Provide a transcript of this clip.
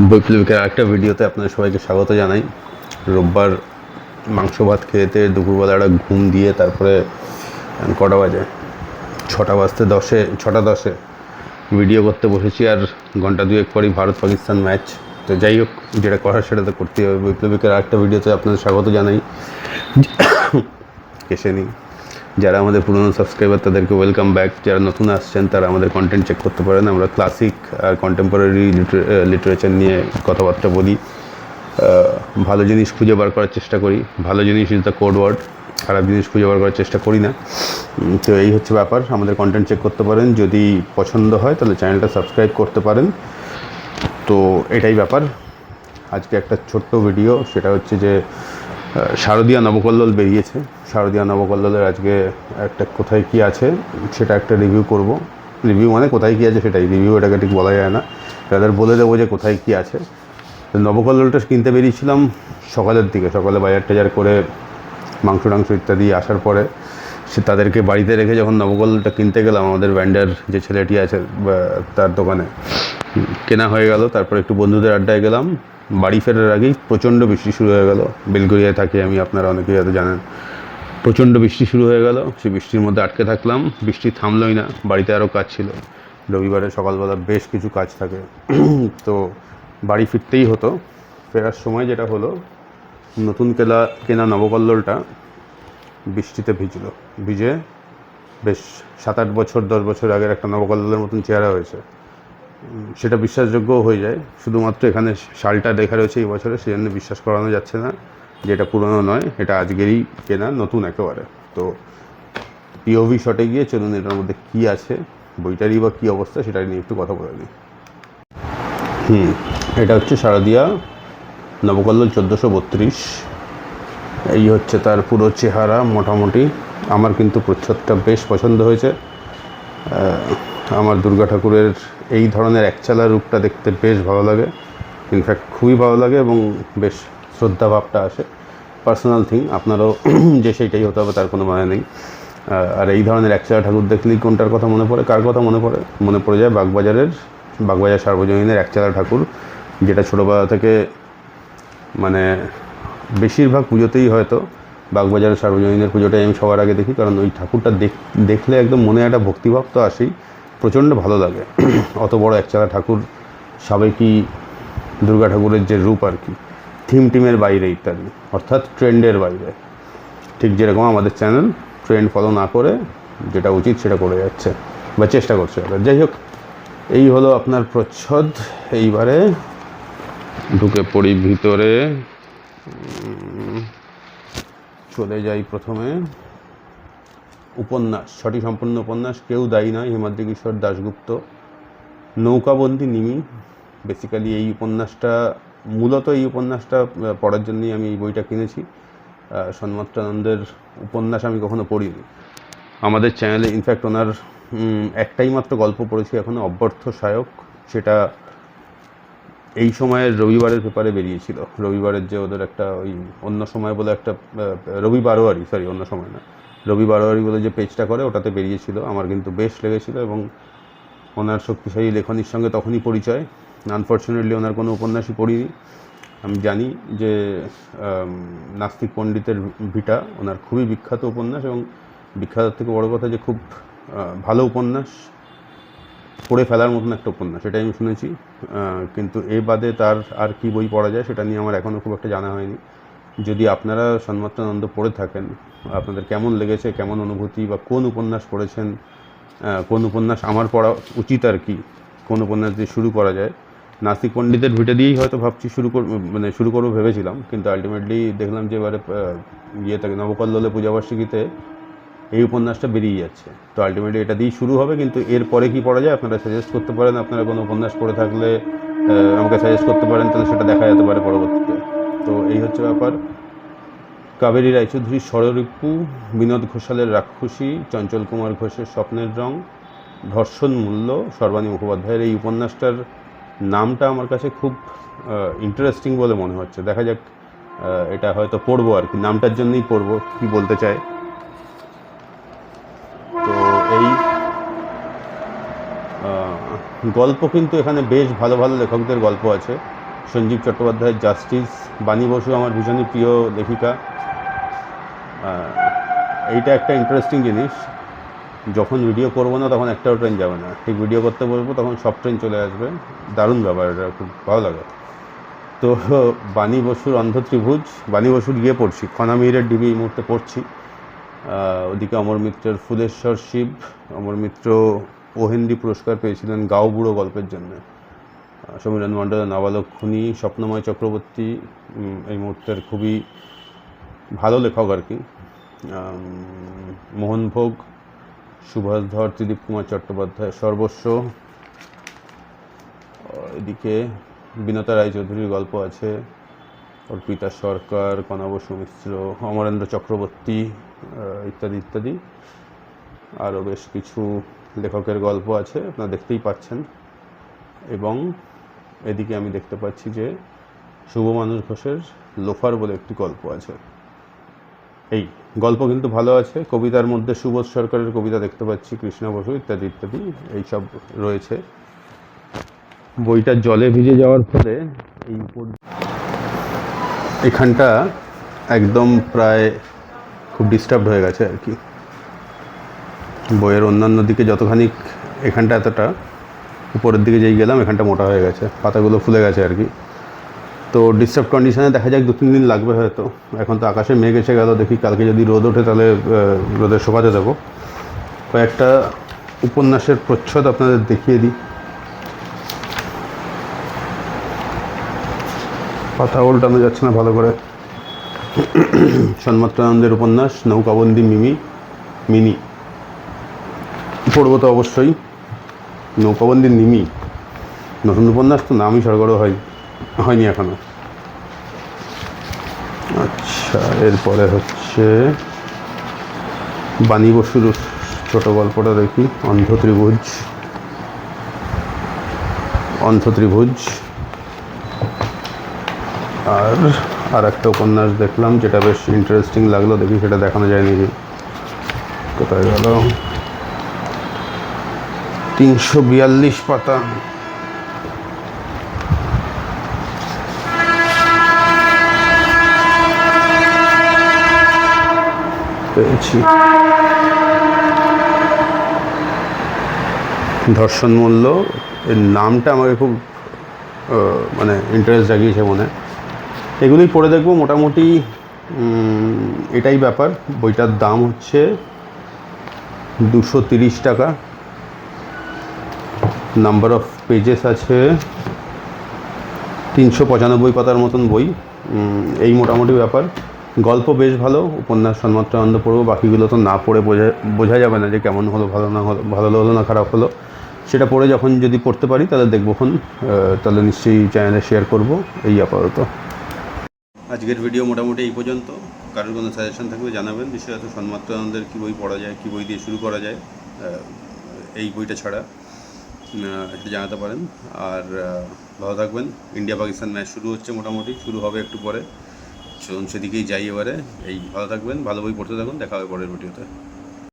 বৈপ্লবিকের আরেকটা ভিডিওতে আপনাদের সবাইকে স্বাগত জানাই। রোববার মাংস ভাত খেতে দুপুরবেলা একটা ঘুম দিয়ে তারপরে কটা বাজে? ছটা বাজতে দশে, ছটা দশে ভিডিও করতে বসেছি আর ঘণ্টা দুয়েক পরই ভারত পাকিস্তান ম্যাচ তো যাই হোক, যেটা করার সেটা তো করতেই হবে। বৈপ্লবিকের আরেকটা ভিডিওতে আপনাদের স্বাগত জানাই। এসে নিই যারা আমাদের পুরনো সাবস্ক্রাইবার তাদেরকে ওয়েলকাম ব্যাক যারা নতুন আসছেন, তারা আমাদের কন্টেন্ট চেক করতে পারেন। আমরা ক্লাসিক কন্টেম্পোরারি লিটারেচার নিয়ে কথাবার্তা বলি ভালো জিনিস খুঁজে বার করার চেষ্টা করি। ভালো জিনিস ইজ দ্য কোড ওয়ার্ড খারাপ জিনিস খুঁজে বার করার চেষ্টা করি না। তো এই হচ্ছে ব্যাপার, আমাদের কন্টেন্ট চেক করতে পারেন। যদি পছন্দ হয়, তাহলে চ্যানেলটা সাবস্ক্রাইব করতে পারেন। তো এটাই ব্যাপার। আজকে একটা ছোট্ট ভিডিও সেটা হচ্ছে যে শারদীয়া নবকল্লোল বেরিয়েছে। শারদীয়া নবকল্লোলের আজকে একটা কোথায় কি আছে, সেটা একটা রিভিউ করব। রিভিউ মানে কোথায় কী আছে সেটাই। রিভিউ এটাকে ঠিক বলা যায় না। তাদের বলে দেবো যে কোথায় কী আছে। তো নবকল্লোলটা কিনতে বেরিয়েছিলাম সকালের দিকে। সকালে বাজার টাজার করে মাংস টাংস ইত্যাদি আসার পরে সে তাদেরকে বাড়িতে রেখে যখন নবকল্লোলটা কিনতে গেলাম, আমাদের ব্যান্ডের যে ছেলেটি আছে তার দোকানে কেনা হয়ে গেল। তারপর একটু বন্ধুদের আড্ডায় গেলাম। বাড়ি ফেরার আগেই প্রচণ্ড বৃষ্টি শুরু হয়ে গেল। বেলগড়িয়ায় থাকি আমি, আপনারা অনেকেই হয়তো জানেন। প্রচণ্ড বৃষ্টি শুরু হয়ে গেল। সেই বৃষ্টির মধ্যে আটকে থাকলাম। বৃষ্টি থামলই না। বাড়িতে আরও কাজ ছিল। রবিবারে সকালবেলা বেশ কিছু কাজ থাকে। তো বাড়ি ফিরতেই হতো। ফেরার সময় যেটা হলো, নতুন কেলা, কেনা নবকল্লোলটা বৃষ্টিতে ভিজলো। ভিজে বেশ সাত আট বছর, দশ বছর আগের একটা নবকল্লোলের মতন চেহারা হয়েছে। সেটা বিশ্বাসযোগ্যও হয়ে যায়। শুধুমাত্র এখানে শালটা দেখা রয়েছে এই বছরে সেই জন্য বিশ্বাস করানো যাচ্ছে না। যে এটা পুরনো নয়, এটা আজকেরই কেনা, নতুন একেবারে। তো পিওভি শটে গিয়ে চলুন এটার মধ্যে কী আছে, বইটারই বা কী অবস্থা সেটা নিয়ে একটু কথা বলে নিই। হুম, এটা হচ্ছে শারদিয়া নবকল্লোল চোদ্দোশো বত্রিশ। এই হচ্ছে তার পুরো চেহারা মোটামুটি। আমার কিন্তু প্রচ্ছদটা বেশ পছন্দ হয়েছে। আমার দুর্গা ঠাকুরের এই ধরনের একচালা রূপটা দেখতে বেশ ভালো লাগে। ইনফ্যাক্ট খুবই ভালো লাগে এবং বেশ শ্রদ্ধা ভাবটা আসে। পার্সোনাল থিং আপনারও যে সেইটাই হতে হবে, তার কোনো মানে নেই। আর এই ধরনের একচালা ঠাকুর দেখলেই কোনটার কথা মনে পড়ে, কার কথা মনে পড়ে? মনে পড়ে যায় বাগবাজারের, বাগবাজার সার্বজনীনের একচালা ঠাকুর, যেটা ছোটোবেলা থেকে মানে বেশিরভাগ পুজোতেই হয়তো বাগবাজারের সার্বজনীনের পুজোটাই আমি সবার আগে দেখি, কারণ ওই ঠাকুরটা দেখ, দেখলে একদম মনে একটা ভক্তিভাব তো আসেই, প্রচণ্ড ভালো লাগে। অত বড় একচালা ঠাকুর সাবেকি দুর্গা ঠাকুরের যে রূপ আর কি। থিম টিমের বাইরে ইত্যাদি, অর্থাৎ ট্রেন্ডের বাইরে। ঠিক যেরকম আমাদের চ্যানেল ট্রেন্ড ফলো না করে যেটা উচিত সেটা করে যাচ্ছে বা চেষ্টা করছে। এবার যাই হোক, এই হলো আপনার প্রচ্ছদ। এইবারে ঢুকে পড়ি ভিতরে। চলে যাই প্রথমে। উপন্যাস ছটি সম্পূর্ণ উপন্যাস, কেউ দায়ী নয়, হিমাদ্রি কিশোর দাশগুপ্ত। নৌকাবন্দি নিমি। বেসিক্যালি এই উপন্যাসটা মূলত এই উপন্যাসটা পড়ার জন্যই আমি এই বইটা কিনেছি। সন্মত্রানন্দের উপন্যাস আমি কখনো পড়িনি। আমাদের চ্যানেলে ইনফ্যাক্ট ওনার একটাই মাত্র গল্প পড়েছি এখনও, অব্যর্থ সায়ক, সেটা এই সময়ের রবিবারের পেপারে বেরিয়েছিল। রবিবারের যে ওদের একটা ওই অন্য সময় বলে একটা রবি বারোয়ারি সরি অন্য সময় না রবি বারোয়ারি বলে যে পেজটা করে, ওটাতে বেরিয়েছিল। আমার কিন্তু বেশ লেগেছিল এবং ওনার শক্তিশালী লেখনীর সঙ্গে তখনই পরিচয়। আনফর্চুনেটলি ওনার কোনো উপন্যাসই পড়িনি। আমি জানি যে নাস্তিক পণ্ডিতের ভিটা ওনার খুবই বিখ্যাত উপন্যাস এবং বিখ্যাত থেকে বড় কথা যে খুব ভালো উপন্যাস পড়ে ফেলার মতন একটা উপন্যাস সেটাই আমি শুনেছি। কিন্তু এ বাদে তার আর কি বই পড়া যায় সেটা নিয়ে আমার এখনও খুব একটা জানা হয়নি। যদি আপনারা সন্মাত্রানন্দ পড়ে থাকেন, আপনাদের কেমন লেগেছে, কেমন অনুভূতি বা কোন উপন্যাস পড়েছেন কোন উপন্যাস আমার পড়া উচিত আর কি, কোন উপন্যাস দিয়ে শুরু করা যায় নাস্তিক পণ্ডিতের ভিটা দিয়েই হয়তো ভাবছি শুরু কর মানে শুরু করব ভেবেছিলাম, কিন্তু আলটিমেটলি দেখলাম যে এবারে ইয়ে থাকে, নবকল্লোলে পূজাবার্ষিকীতে এই উপন্যাসটা বেরিয়ে যাচ্ছে। তো আলটিমেটলি এটা দিয়েই শুরু হবে, কিন্তু এরপরে কি পড়া যায় আপনারা সাজেস্ট করতে পারেন। আপনারা কোনো উপন্যাস পড়ে থাকলে আমাকে সাজেস্ট করতে পারেন, তাহলে সেটা দেখা যেতে পারে পরবর্তীতে। তো এই হচ্ছে ব্যাপার। কাবেরী রায়চৌধুরীর ষড়রিপু বিনোদ ঘোষালের রাক্ষসী, চঞ্চল কুমার ঘোষের স্বপ্নের রং, ধর্ষণ মূল্য, সর্বাণী মুখোপাধ্যায়ের এই উপন্যাসটার নামটা আমার কাছে খুব ইন্টারেস্টিং বলে মনে হচ্ছে। দেখা যাক এটা হয়তো পড়ব আর কি। নামটার জন্যই পড়ব, কি বলতে চায়। তো এই গল্প কিন্তু এখানে বেশ ভালো ভালো লেখকদের গল্প আছে। সঞ্জীব চট্টোপাধ্যায়ের জাস্টিস বাণী বসু আমার ভীষণই প্রিয় লেখিকা। এইটা একটা ইন্টারেস্টিং জিনিস। যখন ভিডিও করব না, তখন একটাও ট্রেন যাবে না। ঠিক ভিডিও করতে বলব তখন সব ট্রেন চলে আসবে। দারুণ ব্যাপার এটা, খুব ভালো লাগে। তো, বাণী বসুর অন্ধ ত্রিভুজ বাণী বসুর গিয়ে পড়ছি। খনামিরের ডিবি এই মুহূর্তে পড়ছি। ওদিকে অমর মিত্রের ফুলেশ্বর শিব, অমর মিত্র ওহেন্দি পুরস্কার পেয়েছিলেন গাও বুড়ো গল্পের জন্য। সমীরণ মণ্ডলের নাবালক খুনি, স্বপ্নময় চক্রবর্তী এই মুহূর্তের খুবই ভালো লেখক আর কি। মোহনভোগ সুভাষ ধর ত্রিদীপ কুমার চট্টোপাধ্যায় সর্বস্ব। এদিকে বিনতা রায়চৌধুরীর গল্প আছে। অর্পিতা সরকার কনবসু মিশ্র অমরেন্দ্র চক্রবর্তী ইত্যাদি ইত্যাদি। আরও বেশ কিছু লেখকের গল্প আছে, আপনারা দেখতেই পাচ্ছেন। এবং এদিকে আমি দেখতে পাচ্ছি যে শুভ মানুষ ঘোষের লোফার বলে একটি গল্প আছে। এই গল্প কিন্তু ভালো আছে। কবিতার মধ্যে সুবোধ সরকারের কবিতা দেখতে পাচ্ছি, কৃষ্ণ বসু ইত্যাদি ইত্যাদি, এইসব রয়েছে। বইটা জলে ভিজে যাওয়ার ফলে এই উপর এখানটা একদম প্রায় খুব ডিস্টার্বড হয়ে গেছে আর কি। বইয়ের অন্যান্য দিকে যতখানি এখানটা এতটা, উপরের দিকে যেই গেলাম এখানটা মোটা হয়ে গেছে, পাতাগুলো ফুলে গেছে আর কি। তো ডিস্টার্ব কন্ডিশনে দেখা যাক দু তিন দিন লাগবে হয়তো। এখন তো আকাশে মেঘ এসে গেল, দেখি কালকে যদি রোদ ওঠে তাহলে রোদের রোদে শোকাতে দেবো কয়েকটা উপন্যাসের প্রচ্ছদ আপনাদের দেখিয়ে দিই। পাতা উল্টানো যাচ্ছে না, ভালো করে। সন্মাত্রানন্দের উপন্যাস, নৌকাবন্দি মিমি, মিনি। পড়ব তো অবশ্যই। নৌকাবন্দি নিমি নতুন উপন্যাস তো নামই সরগরও হয় হয়নি এখনও। আচ্ছা এরপরে হচ্ছে বাণী বসুর ছোট গল্পটা দেখি অন্ধ ত্রিভুজ অন্ধ ত্রিভুজ আর আর একটা উপন্যাস দেখলাম, যেটা বেশ ইন্টারেস্টিং লাগল, দেখি সেটা দেখানো যায় নাকি। কোথায় গেল? তিনশো বিয়াল্লিশ পাতা পেয়েছি। ধর্ষণ মূল্য, এর নামটা আমাকে খুব মানে ইন্টারেস্ট জাগিয়েছে মনে। এগুলোই পড়ে দেখব, মোটামুটি এটাই ব্যাপার। বইটার দাম হচ্ছে দুশো তিরিশ টাকা। নাম্বার অফ পেজেস আছে তিনশো পঁচানব্বই পাতার মতন বই। এই মোটামুটি ব্যাপার। গল্প বেশ ভালো, উপন্যাস সন্মাত্র আনন্দ পড়ব, বাকিগুলো তো না পড়ে বোঝা বোঝা যাবে না যে কেমন হলো, ভালো না হলো, ভালো হলো না খারাপ হলো। সেটা পড়ে যখন যদি পড়তে পারি, তাহলে দেখবোখন তাহলে নিশ্চয়ই চ্যানেলে শেয়ার করব এই আপাতত। আজকের ভিডিও মোটামুটি এই পর্যন্ত। কারোর কোনো সাজেশন থাকলে জানাবেন। বিশেষত সন্মাত্র আনন্দের কী বই পড়া যায়, কী বই দিয়ে শুরু করা যায় এই বইটা ছাড়া এটা জানাতে পারেন। আর ভালো থাকবেন। ইন্ডিয়া পাকিস্তান ম্যাচ শুরু হচ্ছে মোটামুটি, শুরু হবে একটু পরে। চলুন সেদিকেই যাই এবারে। এই, ভালো থাকবেন, ভালো বই পড়তে থাকুন, দেখা হবে পরের ভিডিওতে।